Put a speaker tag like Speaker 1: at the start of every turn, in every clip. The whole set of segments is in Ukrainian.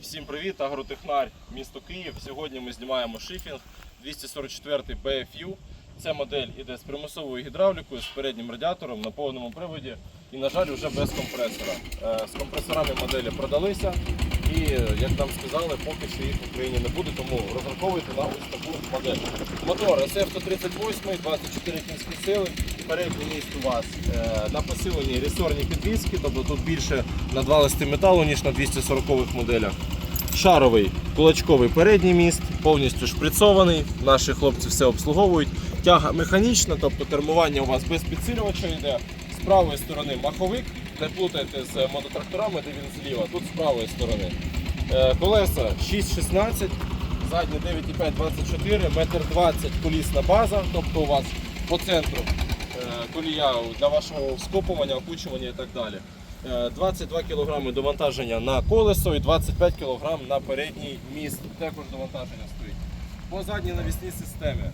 Speaker 1: Всім привіт, агротехнар, місто Київ. Сьогодні ми знімаємо шифінг 244 BFU. Це модель іде з примусовою гідравлікою, з переднім радіатором на повному приводі і, на жаль, вже без компресора. Е, З компресорами моделі продалися і, як нам сказали, поки що їх в Україні не буде, тому розраховуйте на ось таку модель. Мотор SF-138, 24 кінські сили. Передній міст у вас е, на посиленні ресорні підвіски, тобто тут більше на 2 листи металу, ніж на 240-х моделях. Шаровий кулачковий передній міст, повністю шприцований. Наші хлопці все обслуговують. Тяга механічна, тобто кермування у вас без підсилювача йде. З правої сторони маховик, не плутайте з мототракторами, де він зліва, тут з правої сторони. Е, Колеса 6,16, задні 9,5, 24, метр 20 колісна база, тобто у вас по центру колія для вашого скопування, окучування і так далі. Е, 22 кг довантаження на колесо і 25 кг на передній міст. Також довантаження стоїть. По задній навісній системі.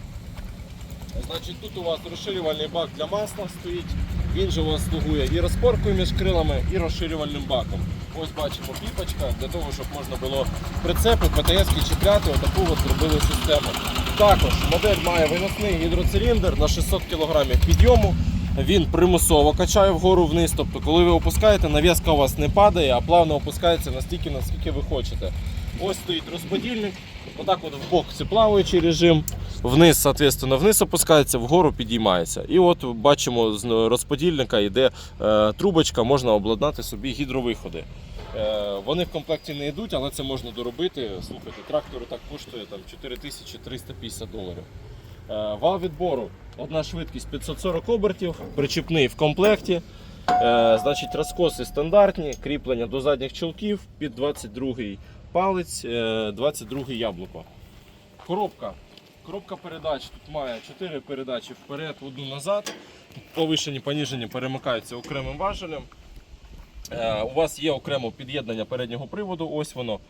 Speaker 1: Значить, тут у вас розширювальний бак для масла стоїть. Він же у вас слугує і розпоркою між крилами, і розширювальним баком. Ось бачимо піпочка, для того, щоб можна було прицепи, ПТС чіпляти, отаку от зробили систему. Також модель має виносний гідроциліндр на 600 кг підйому. Він примусово качає вгору вниз. Тобто, коли ви опускаєте, нав'язка у вас не падає, а плавно опускається настільки, наскільки ви хочете. Ось стоїть розподільник. Отак от в бок це плаваючий режим. Вниз, соответственно, вниз опускається, вгору підіймається. І от бачимо, з розподільника йде е, трубочка, можна обладнати собі гідровиходи. Е, вони в комплекті не йдуть, але це можна доробити. Слухайте, трактор так коштує там 4350 доларів. Е, вал відбору, одна швидкість 540 обертів, причіпний в комплекті. Е, значить, розкоси стандартні, кріплення до задніх чолків під 22-й палець, е, 22 яблуко. Коробка. Коробка передач тут має 4 передачі вперед, одну назад. Повишені, поніжені перемикаються окремим важелем. Е, У вас є окремо під'єднання переднього приводу, ось воно.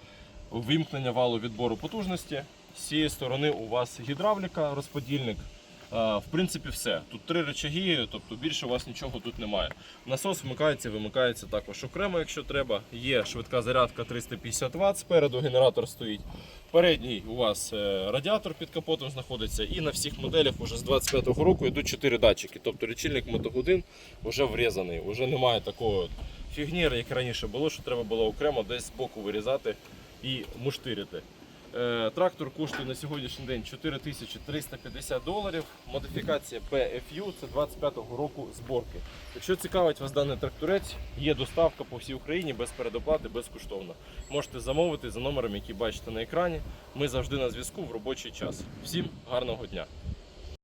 Speaker 1: Вимкнення валу відбору потужності. З цієї сторони у вас гідравліка, розподільник. Е, В принципі, все. Тут три рычаги, тобто більше у вас нічого тут немає. Насос вмикається, вимикається також окремо, якщо треба. Є швидка зарядка 350 Вт, спереду генератор стоїть. Передній у вас е, радіатор під капотом знаходиться, і на всіх моделях уже з 25-го року йдуть 4 датчики. Тобто лічильник мотогодин вже врізаний. Вже немає такого от фігні, як раніше було, що треба було окремо десь з боку вирізати і муштирити. Е, Трактор коштує на сьогоднішній день 4350 доларів. Модифікація PFU це 25-го року зборки. Якщо цікавить вас даний тракторець, є доставка по всій Україні без передоплати, безкоштовно. Можете замовити за номером, який бачите на екрані. Ми завжди на зв'язку в робочий час. Всім гарного дня!